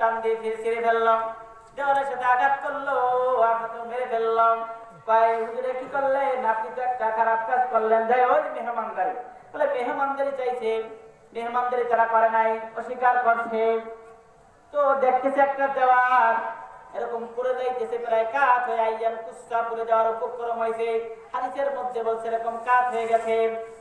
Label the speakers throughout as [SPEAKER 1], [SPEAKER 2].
[SPEAKER 1] টান দিয়ে ফিরে ফেললাম। দেওয়ারের সাথে আঘাত করল মেরে ফেললাম। হুজুরে কি করলেন? আপনি তো একটা খারাপ কাজ করলেন। যাই ওই মেহমানদারি। বলে, মেহমানদারি চাইছে। মেহমানদারি তারা করে নাই, অস্বীকার করছে। তো দেখতেছে একটা দেওয়ার এরকম পুরে যাইতেছে প্রায় কাত হয়ে আইয়ান কুস্তা পুরে যাওয়ার উপক্রম হয়েছে হাদিসের মধ্যে বলছে এরকম কাত হয়ে গেছে।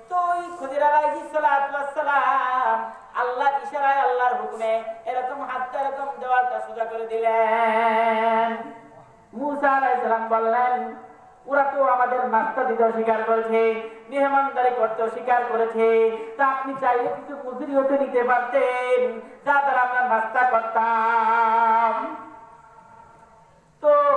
[SPEAKER 1] তো ওই খুদির সালাম আল্লাহ ইশারায় আল্লাহর হুকুমে এরকম হাতটা এরকম দেওয়ালটা সোজা করে দিলেন। মুসা আলাইহিস সালাম বললেন, ওরা তো আমাদের নাস্তা দিতে অস্বীকার করেছে, মেহমানদারি করতে অস্বীকার করেছে। তা আপনি চাইলে কিছু মজুরি হতে নিতে পারতেন। যা দ্বারা আমরা নাস্তা করতাম।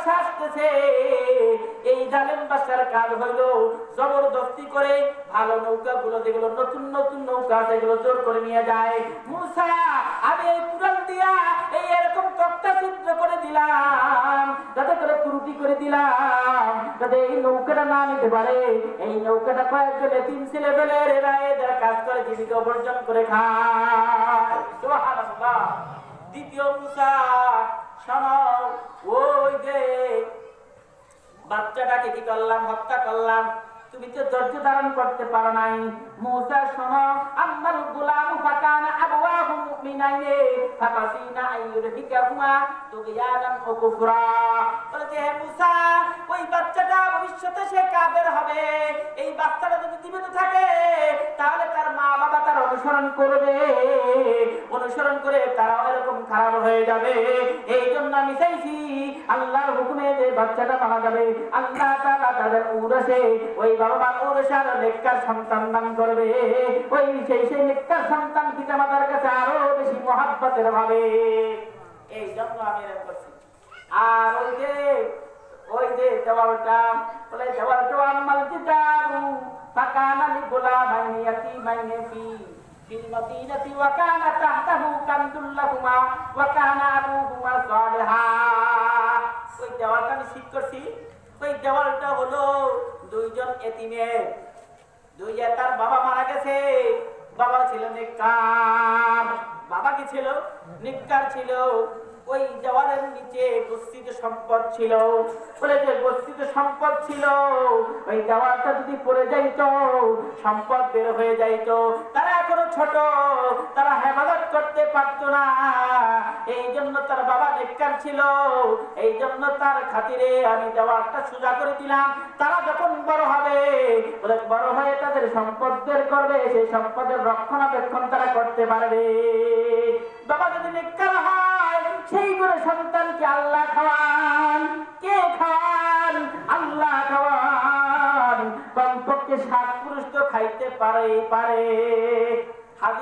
[SPEAKER 1] বাদশা আসতেছে এই জালেম বাদশার কাজ হইল জবরদস্তি করে ভালো নৌকা গুলো যেগুলো নতুন নতুন নৌকা সেগুলো জোর করে নিয়ে যায়। মুসা, আমি এই পুরান দিয়া এই এরকম তক্তা চিত্র করে দিলাম, যাতে করে ত্রুটি করে দিলাম, যাতে এই নৌকাটা না নিতে পারে। এই নৌকাটা কয়েকজনে তিন ছেলে ফেলে এরা এদের কাজ করে জীবিকা উপার্জন করে খায়। দ্বিতীয় মুসা ওই বাচ্চাটাকে কি করলাম, হত্যা করলাম, তুমি তো ধৈর্য ধারণ করতে পারো নাই। মুসা, শোনো, আম্মাল গুলাম ফাকানা আবওয়াহু মুমিনাইনে, ফাকাসিনা আইয়ুরহিকাহুমা তুগয়ানান ও কুফরা। বলে যে, হে মুসা, ওই বাচ্চাটা ভবিষ্যতে সে কাফের হবে। এই বাচ্চাটা যদি জীবিত থাকে, তাহলে তার অনুসরণ করবে, অনুসরণ করে তারাও এরকম খারাপ হয়ে যাবে। এই জন্য আমি চাইছি আল্লাহর হুকুমে যে বাচ্চাটা মারা যাবে, আল্লাহ তাআলা তাদের উরসে ওই বাবা মার উরসার নেককার সন্তান দান করবে। ওই সেই সেই নেককার সন্তান পিতা মাতার কাছে আরও বেশি মহাব্বতের হবে। এই জন্য আমি এরকম করছি। আর ওই যে ওই যে দেওয়ালটা, বলে দেওয়ালটা, আম্মাল জিদারু ফাকানা লি গোলামাইনি ইয়াতীমাইনি ফি في المدينة وكان تحته كنز لهما وكان أبوهما صالحا ওই দেওয়ালটা আমি ঠিক করছি ওই দেওয়ালটা হলো দুইজন এতিমের দুই তার বাবা মারা গেছে বাবা ছিল নিকার বাবা কি ছিল নিকার ছিল ওই দেওয়ালের নিচে গচ্ছিত সম্পদ ছিল বলে যে গচ্ছিত সম্পদ ছিল। ওই দেওয়ালটা যদি পড়ে যাইতো, সম্পদ বের হয়ে যাইতো। তারা এখনও ছোট, তারা হেফাজত করতে পারতো না। এই জন্য তার বাবা নেককার ছিল। এই জন্য তার খাতিরে আমি দেওয়ালটা সোজা করে দিলাম। তারা যখন বড় হবে বড় হয়ে তাদের সম্পদ বের করবে। সেই সম্পদের রক্ষণাবেক্ষণ তারা করতে পারবে। কমপক্ষে সাত পুরুষ তো খাইতে পারে। পারে তার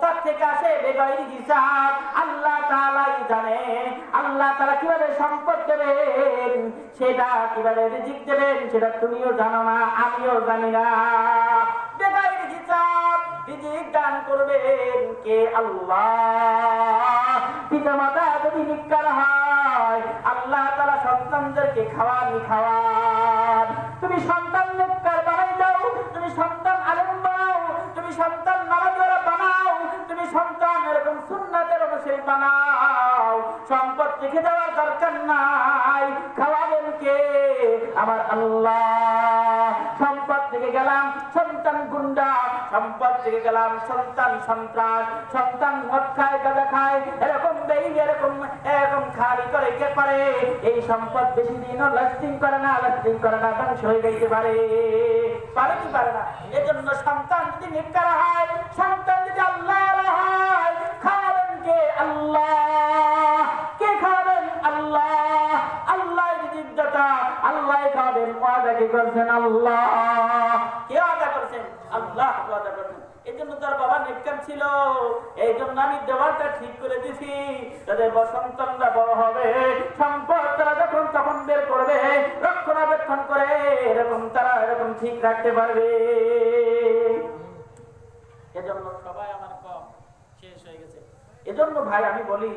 [SPEAKER 1] তার থেকে আসে? হিসাব। আল্লাহ তাআলাই জানে। আল্লাহ তাআলা কীভাবে সম্পদ দেবেন? সেটা কীভাবে রিজিক দেবেন? সেটা তুমিও জানো না, আমিও জানি না। করবেন কে আল্লাহ? যদি নিকার হয়, আল্লাহ তাআলা সন্তানদেরকে খাওয়ানি খাওয়ান। তুমি সন্তান নিকার বানাই দাও, তুমি সন্তান আলেম বানাও, তুমি সন্তান নামাজওয়ালা বানাও, তুমি সন্তান এরকম সুন্নাতের অনুসারী বানাও। সম্পদ রেখে দেওয়ার দরকার নাই। খাওয়াবেন কে? আমার আল্লাহ। গেলাম সন্তান গুন্ডা, সম্পদ থেকে গেলাম সন্তান সন্ত্রাস, সন্তান মদ খায় গাঁজা খায়, এরকম বেই এরকম এরকম খালি করে কে পারে এই সম্পদ বেশি দিনও লাস্টিং করে না লাস্টিং করে না, ধ্বংস হয়ে যাইতে পারে। পারে কি পারে না। এজন্য সন্তান যদি নিকার হয়, সন্তান যদি আল্লাহর হয় খাবেন কে? আল্লাহ। কে খাবেন আল্লাহ। আল্লাহ দিব্যতা আল্লাহ খাবেন ওয়াদা কি করছেন? আল্লাহ। ছিল, এই জন্য আমি দেওয়াটা ঠিক করে দিছি। হবে। যখন বের করবে, রক্ষণাবেক্ষণ করে, এরকম তারা এরকম ঠিক রাখতে পারবে। এজন্য সবাই আমার কম, শেষ হয়ে গেছে। এজন্য ভাই, আমি বলি